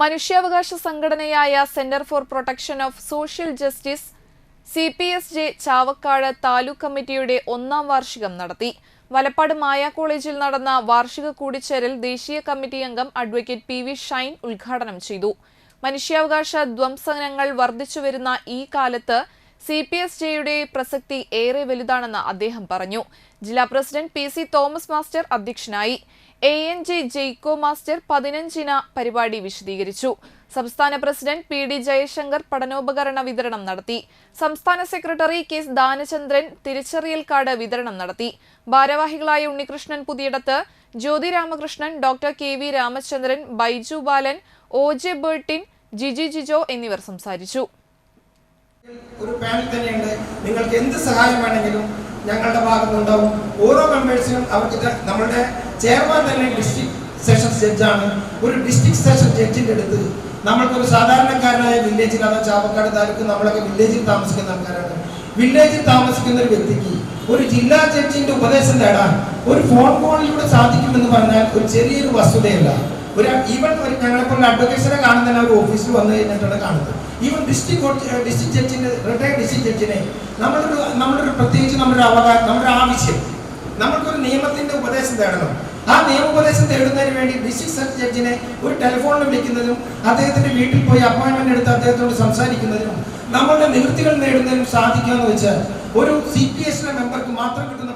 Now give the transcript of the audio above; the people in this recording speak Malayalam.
മനുഷ്യാവകാശ സംഘടനയായ centre for protection of social justice C P S J Chavakkad taluk കമ്മിറ്റിയുടെ ഒന്നാം വാർഷികം നടത്തി. വലപ്പാട് മായ കോളേജിൽ നടന്ന വാർഷിക കൂടിച്ചേരൽ ദേശീയ കമ്മിറ്റി അംഗം അഡ്വക്കേറ്റ് പി വി ഷൈൻ ഉദ്ഘാടനം ചെയ്തു. മനുഷ്യാവകാശ ധ്വംസനങ്ങൾ വർദ്ധിച്ചുവരുന്ന ഈ കാലത്ത് സി പി എസ് ജെയുടെ പ്രസക്തി ഏറെ വലുതാണെന്ന് അദ്ദേഹം പറഞ്ഞു. ജില്ലാ president P C Thomas master അധ്യക്ഷനായി. A N J Jaiko master പതിനഞ്ചിന പരിപാടി വിശദീകരിച്ചു. സംസ്ഥാന പ്രസിഡന്റ് പി ഡി ജയശങ്കർ പഠനോപകരണ വിതരണം നടത്തി. സംസ്ഥാന സെക്രട്ടറി കെ ദാനചന്ദ്രൻ തിരിച്ചറിയൽ കാർഡ് വിതരണം നടത്തി. ഭാരവാഹികളായ Unnikrishnan Puthiyidathu Jyothi Ramakrishnan doctor K V Ramachandran Baiju Balan O J Bertin Jiji Jijo എന്നിവർ സംസാരിച്ചു. ഒരു പാനൽ തന്നെയുണ്ട്. നിങ്ങൾക്ക് എന്ത് സഹായം വേണമെങ്കിലും ഞങ്ങളുടെ ഭാഗത്തുണ്ടാവും ഓരോ മെമ്പേഴ്സിനും അവർക്ക് നമ്മളുടെ ചെയർമാൻ തന്നെ ഡിസ്ട്രിക്ട് സെഷൻസ് ജഡ്ജാണ് ഒരു ഡിസ്ട്രിക്ട് സെഷൻ ജഡ്ജിന്റെ അടുത്ത് നമ്മൾക്കൊരു സാധാരണക്കാരനായ വില്ലേജിൽ അതോ ചാവക്കാട് താലൂക്ക് നമ്മളൊക്കെ വില്ലേജിൽ താമസിക്കുന്ന ആൾക്കാരാണ്. വില്ലേജിൽ താമസിക്കുന്ന ഒരു വ്യക്തിക്ക് ഒരു ജില്ലാ ജഡ്ജിന്റെ ഉപദേശം നേടാൻ ഒരു ഫോൺ കോളിലൂടെ സാധിക്കുമെന്ന് പറഞ്ഞാൽ ഒരു ചെറിയൊരു വസ്തുതയല്ല. ഒരു ഈവൻ ഒരു ഞങ്ങളിപ്പോൾ അഡ്വക്കേഷനെ കാണുന്ന ഒരു ഓഫീസിൽ വന്നു കഴിഞ്ഞിട്ടാണ് കാണുന്നത്. ഈവൻ ഡിസ്ട്രിക്ട് ഡിസ്ട്രിക്ട് ജഡ്ജിന്റെ റിട്ടയർഡ് ഡിസ്ട്രിക്ട് ജഡ്ജിനെ നമ്മളൊരു നമ്മളൊരു പ്രത്യേകിച്ച് നമ്മുടെ അവകാശം നമ്മുടെ ആവശ്യം നമ്മൾക്കൊരു നിയമത്തിന്റെ ഉപദേശം തേടണം. ആ നിയമോപദേശം തേടുന്നതിന് വേണ്ടി ഡിസ്ട്രിക്ട് സെർച്ച് ജഡ്ജിനെ ഒരു ടെലിഫോണിൽ വിളിക്കുന്നതിനും അദ്ദേഹത്തിന്റെ വീട്ടിൽ പോയി അപ്പോയിന്റ്മെന്റ് എടുത്ത് അദ്ദേഹത്തോട് സംസാരിക്കുന്നതിനും നമ്മളുടെ നിവൃത്തികൾ നേടുന്നതിനും സാധിക്കുക എന്ന് വെച്ചാൽ ഒരു സി പി എസിലെ മെമ്പർക്ക് മാത്രം കിട്ടുന്ന